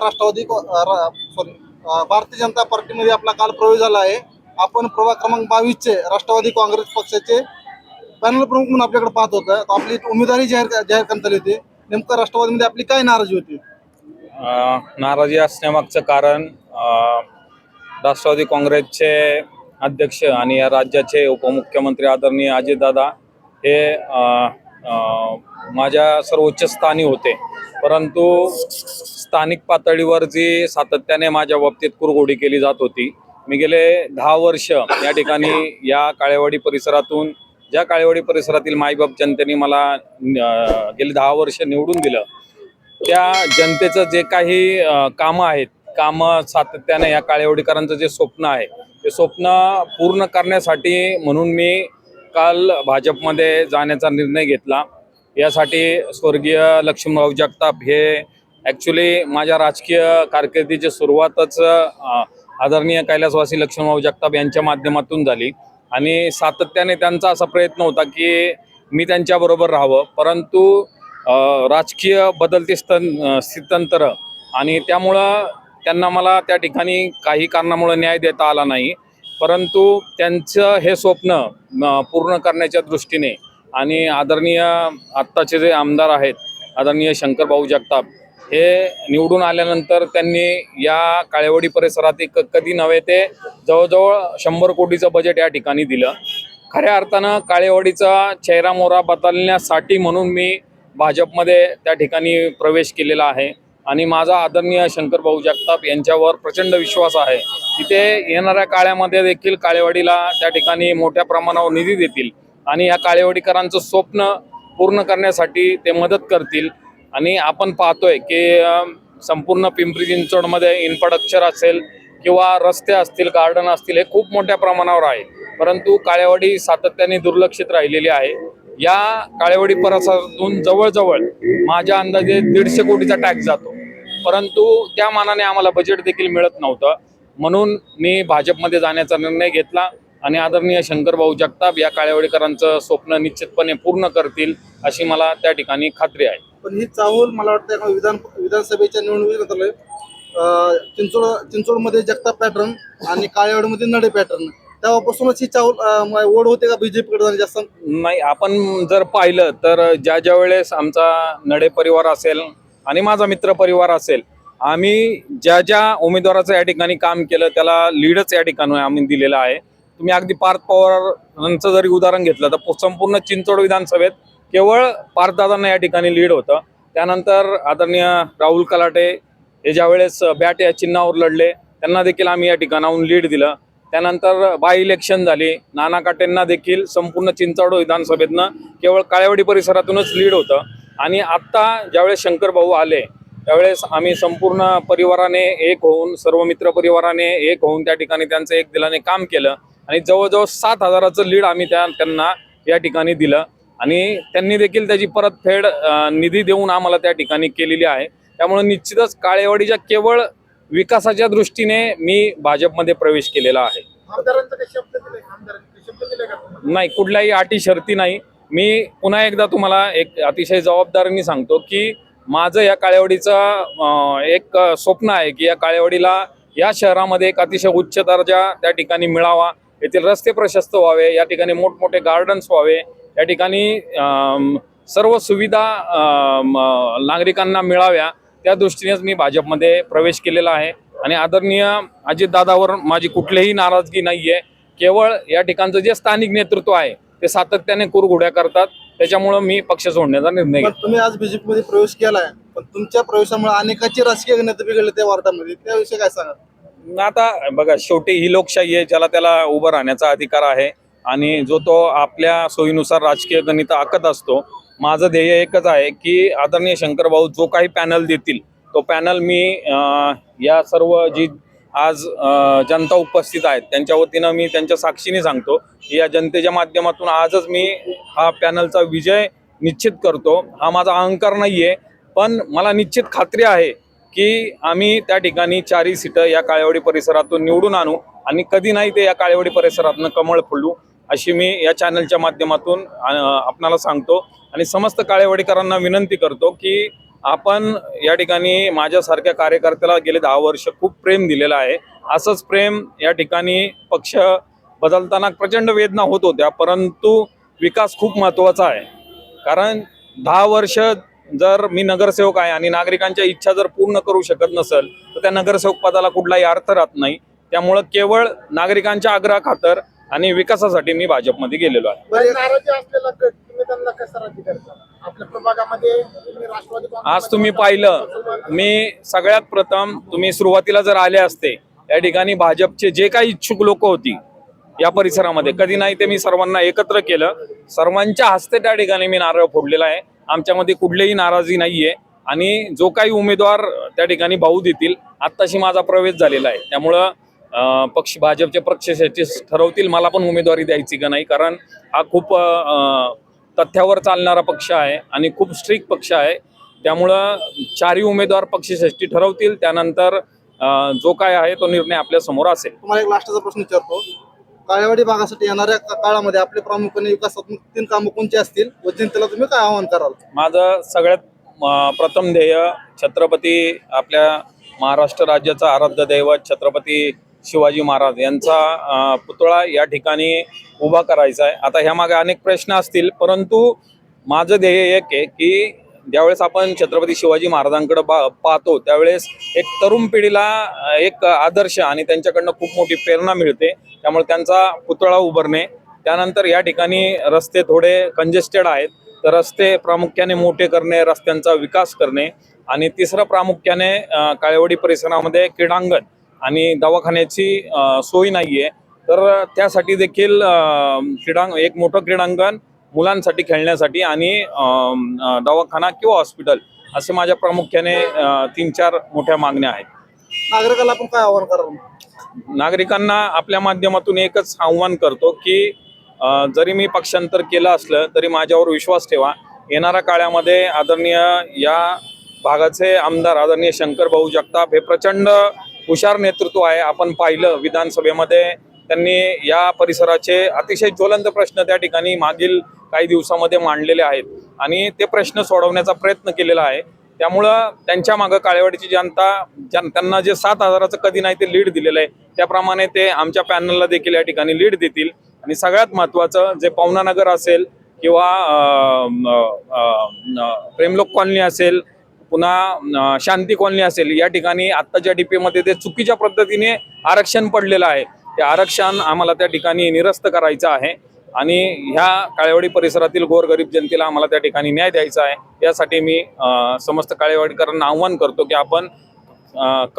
Rashtrawadi sorry Bharatiya Janata पार्टीमध्ये आपला काल प्रवेश झाला आहे. आपण प्रभाग क्रमांक बावीसचे राष्ट्रवादी काँग्रेस पक्षाचे पॅनल प्रमुख म्हणून आपल्याकडे पाहत होतं. तर आपली उमेदवारी जाहीर जाहीर करण्यात आली होती. नेमकं राष्ट्रवादीमध्ये आपली काय नाराजी होती? नाराजी असण्यामागचं कारण राष्ट्रवादी काँग्रेसचे अध्यक्ष आणि या राज्याचे उपमुख्यमंत्री आदरणीय अजितदादा हे माझ्या सर्वोच्च स्थानी होते. परंतु स्थानिक पातळीवर जी सातत्याने माझ्या बाबतीत कुरघोडी केली जात होती मी गेले दहा वर्ष या ठिकाणी या काळेवाडी परिसरातून ज्या काळेवाडी परिसरातील मायबाप जनतेने मला गेले दहा वर्ष निवडून दिलं. त्या जनतेचं जे काही कामं आहेत कामं सातत्याने या काळेवाडीकरांचं जे स्वप्न आहे ते स्वप्न पूर्ण करण्यासाठी म्हणून मी काल भाजपमध्ये जाण्याचा निर्णय घेतला. यासाठी स्वर्गीय लक्ष्मणराव जगताप हे ॲक्च्युली माझ्या राजकीय कारकिर्दीची सुरुवातच आदरणीय कैलासवासी लक्ष्मणराव जगताप यांच्या माध्यमातून झाली. आणि सातत्याने त्यांचा असा प्रयत्न होता की मी त्यांच्याबरोबर राहावं. परंतु राजकीय बदलते स्तं स्थितंतर आणि त्यामुळं त्यांना मला त्या ठिकाणी काही कारणामुळं न्याय देता आला नाही. परंतु त्यांचं हे स्वप्न पूर्ण करण्याच्या दृष्टीने आणि आदरणीय आत्ताचे जे आमदार आहेत आदरणीय शंकरभाऊ जगताप हे निवडून आल्यानंतर त्यांनी या काळेवाडी परिसरात एक कधी नव्हे ते जवळजवळ शंभर कोटीचं बजेट या ठिकाणी दिलं. खऱ्या अर्थानं काळेवाडीचा चेहरा मोहरा बदलण्यासाठी म्हणून मी भाजपमध्ये त्या ठिकाणी प्रवेश केलेला आहे. आणि माझा आदरणीय शंकरभाऊ जगताप यांच्यावर प्रचंड विश्वास आहे तिथे येणाऱ्या काळामध्ये देखील काळेवाडीला त्या ठिकाणी मोठ्या प्रमाणावर निधी देतील. आणि या काळेवाडीकरांचं स्वप्न पूर्ण करण्यासाठी ते मदत करतील. आणि आपण पाहतोय की संपूर्ण पिंपरी चिंचवडमध्ये इन्फ्रास्ट्रक्चर असेल किंवा रस्ते असतील गार्डन असतील हे खूप मोठ्या प्रमाणावर आहे. परंतु काळेवाडी सातत्याने दुर्लक्षित राहिलेली आहे. या काळेवाडी परिसरातून जवळजवळ माझ्या अंदाजे दीडशे कोटीचा टॅक्स जातो. परंतु त्या मानाने आम्हाला बजेट देखील मिळत नव्हतं. म्हणून मी भाजपमध्ये जाण्याचा निर्णय घेतला. आणि आदरणीय शंकरभाऊ जगताप या काळेवाडीकरांचं स्वप्न निश्चितपणे पूर्ण करतील अशी मला त्या ठिकाणी खात्री आहे. पण ही चाहूल मला वाटतं विधान विधानसभेच्या निवडणुकीत चिंचोड चिंचोडमध्ये जगताप पॅटर्न आणि काळेवाडीमध्ये नडे पॅटर्न तेव्हापासूनच ही चाहूल ओढ होते का बीजेपीकडे जास्त? नाही आपण जर पाहिलं तर ज्या ज्या वेळेस आमचा नडे परिवार असेल आणि माझा मित्र परिवार असेल आम्ही ज्या ज्या उमेदवाराचं या ठिकाणी काम केलं त्याला लीडच या ठिकाणी आम्ही दिलेलं आहे. तुम्ही अगदी पार्थ पवारांचं जरी उदाहरण घेतलं तर संपूर्ण चिंचवड विधानसभेत केवळ पार्थदादांना या ठिकाणी लीड होतं. त्यानंतर आदरणीय राहुल कलाटे हे ज्यावेळेस बॅट या चिन्हावर लढले त्यांना देखील आम्ही या ठिकाणाहून लीड दिलं. त्यानंतर बाय इलेक्शन झाली. नाना काटेंना देखील संपूर्ण चिंचवड विधानसभेतनं केवळ काळेवाडी परिसरातूनच लीड होतं. आणि आत्ता ज्यावेळेस शंकर भाऊ आले त्यावेळेस आम्ही संपूर्ण परिवाराने एक होऊन सर्व मित्र परिवाराने एक होऊन त्या ठिकाणी त्यांचं एक दिलाने काम केलं. आणि जवळजवळ सात हजाराचं लीड आम्ही त्या त्यांना या ठिकाणी दिलं. आणि त्यांनी देखील त्याची परतफेड निधी देऊन आम्हाला त्या ठिकाणी केलेली आहे. त्यामुळे निश्चितच काळेवाडीच्या केवळ विकासाच्या दृष्टीने मी भाजपमध्ये प्रवेश केलेला आहे. नाही कुठल्याही अटी शर्ती नाही. मी पुन्हा एकदा तुम्हाला एक अतिशय जबाबदारीने सांगतो की माझं या काळेवाडीचं एक स्वप्न आहे की या काळेवाडीला या शहरामध्ये एक अतिशय उच्च दर्जा त्या ठिकाणी मिळावा. येथील रस्ते प्रशस्त व्हावे या ठिकाणी मोठमोठे गार्डन्स व्हावे या ठिकाणी सर्व सुविधा नागरिकांना मिळाव्या त्या दृष्टीनेच मी भाजपमध्ये प्रवेश केलेला आहे. आणि आदरणीय अजितदादावर माझी कुठलीही नाराजगी नाही आहे केवळ या ठिकाणचं जे स्थानिक नेतृत्व आहे ते सातत्याने कुरघोड्या करतात. त्याच्यामुळं मी पक्ष सोडण्याचा निर्णय तुम्ही आज बीजेपी मध्ये प्रवेश केलाय. पण तुमच्या प्रवेशामुळे अनेकाचे राजकीय गणित बिघडले त्या वार्डामध्ये. त्याविषयी काय सांगा आता बघा शेवटी ही लोकशाही आहे ज्याला त्याला उभं राहण्याचा अधिकार आहे आणि जो तो आपल्या सोयीनुसार राजकीय गणित आखत असतो. माझं ध्येय एकच आहे की आदरणीय शंकरभाऊ जो काही पॅनल देतील तो पॅनल मी या सर्व जी आज जनता उपस्थित आहेत त्यांच्या वतीनं मी त्यांच्या साक्षीने सांगतो की या जनतेच्या माध्यमातून आजच मी हा पॅनलचा विजय निश्चित करतो. हा माझा अहंकार नाही आहे पण मला निश्चित खात्री आहे की आम्ही त्या ठिकाणी चारही सीटं या काळेवाडी परिसरातून निवडून आणू आणि कधी नाही ते या काळेवाडी परिसरातनं कमळ फुलू अशी मी या चॅनलच्या माध्यमातून आपणाला सांगतो. आणि समस्त काळेवाडीकरांना विनंती करतो की आपण या ठिकाणी माझ्यासारख्या कार्यकर्त्याला गेले दहा वर्ष खूप प्रेम दिलेलं आहे. असंच प्रेम या ठिकाणी पक्ष बदलताना प्रचंड वेदना होत होत्या परंतु विकास खूप महत्त्वाचा आहे. कारण दहा वर्ष जर मी नगरसेवक आहे आणि नागरिकांच्या इच्छा जर पूर्ण करू शकत नसेल तर त्या नगरसेवक पदाला कुठलाही अर्थ राहत नाही. त्यामुळं केवळ नागरिकांच्या आग्रह खातर आणि विकासासाठी मी भाजपमध्ये गेलेलो आहे. आज तुम्ही पाहिलं मी सगळ्यात प्रथम तुम्ही सुरुवातीला जर आले असते या ठिकाणी भाजपचे जे काही इच्छुक लोक होती या परिसरामध्ये. कधी नाही ते मी सर्वांना एकत्र केलं. सर्वांच्या हस्ते त्या ठिकाणी मी नारळ फोडलेला आहे. आमच्यामध्ये कुठलीही नाराजी नाहीये. आणि जो काही उमेदवार त्या ठिकाणी भाऊ देतील आत्ताशी माझा प्रवेश झालेला आहे. त्यामुळं पक्ष भाजपचे पक्ष ठरवतील मला पण उमेदवारी द्यायची का नाही. कारण हा खूप तथ्यावर चालणारा पक्ष आहे आणि खूप स्ट्रिक्ट पक्ष आहे. त्यामुळं चारही उमेदवार पक्षश्रेष्ठी ठरवतील. त्यानंतर जो काय आहे तो निर्णय आपल्यासमोर असेल. तुम्हाला एक लास्टचा प्रश्न विचारतो. काळेवाडी भागासाठी येणाऱ्या का- काळामध्ये आपले प्रामुख्याने विकासात्मक तीन कामं कोणती असतील व जनतेला तुम्ही काय आवाहन कराल? माझं सगळ्यात अं, प्रथम ध्येय छत्रपती आपल्या महाराष्ट्र राज्याचा आराध्य दैवत छत्रपती शिवाजी महाराज यांचा अं, पुतळा या ठिकाणी उभा करायचा आहे. आता ह्यामागे अनेक प्रश्न असतील परंतु माझं ध्येय एक आहे की ज्यावेळेस आपण छत्रपती शिवाजी महाराजांकडे पाहतो त्यावेळेस एक तरुण पिढीला एक आदर्श आणि त्यांच्याकडनं खूप मोठी प्रेरणा मिळते. त्यामुळे त्यांचा पुतळा उभारणे त्यानंतर या ठिकाणी रस्ते थोडे कंजेस्टेड आहेत. तर रस्ते प्रामुख्याने मोठे करणे रस्त्यांचा विकास करणे आणि तिसरं प्रामुख्याने काळेवाडी परिसरामध्ये क्रीडांगण आणि दवाखान्याची सोय नाही आहे तर त्यासाठी देखील क्रीडांग एक मोठं क्रीडांगण मुलांसाठी खेळण्यासाठी आणि दवाखाना किंवा हॉस्पिटल असे माझ्या प्रामुख्याने तीन चार मोठ्या मागण्या आहेत. नागरिकाला आपण काय आवाहन कराल? नागरिकांना आपल्या माध्यमातून एकच आव्हान करतो की जरी मी पक्षांतर केलं असलं तरी माझ्यावर विश्वास ठेवा. येणाऱ्या काळामध्ये आदरणीय या भागाचे आमदार आदरणीय शंकर भाऊ जगताप हे प्रचंड हुशार नेतृत्व आहे. आपण पाहिलं विधानसभेमध्ये त्यांनी या परिसराचे अतिशय ज्वलंत प्रश्न त्या ठिकाणी मागील काही दिवसामध्ये मांडलेले आहेत. आणि ते प्रश्न सोडवण्याचा प्रयत्न केलेला आहे. त्यामुळं त्यांच्या मागं काळेवाडीची जनता ज्यां- त्यांना जे सात हजाराचं कधी नाही ते लीड दिलेलं आहे. त्याप्रमाणे ते आमच्या पॅनलला देखील या ठिकाणी लीड देतील. आणि सगळ्यात महत्त्वाचं जे पवनानगर असेल किंवा प्रेमलोक कॉलनी असेल पुन्हा शांती कॉलनी असेल या ठिकाणी आत्ताच्या डीपीमध्ये ते चुकीच्या पद्धतीने आरक्षण पडलेलं आहे. ते आरक्षण आम्हाला त्या ठिकाणी निरस्त करायचं आहे. आणि ह्या काळेवाडी परिसरातील गोरगरीब जनतेला आम्हाला त्या ठिकाणी न्याय द्यायचा आहे. यासाठी मी समस्त काळेवाडीकरांना आव्हान करतो की आपण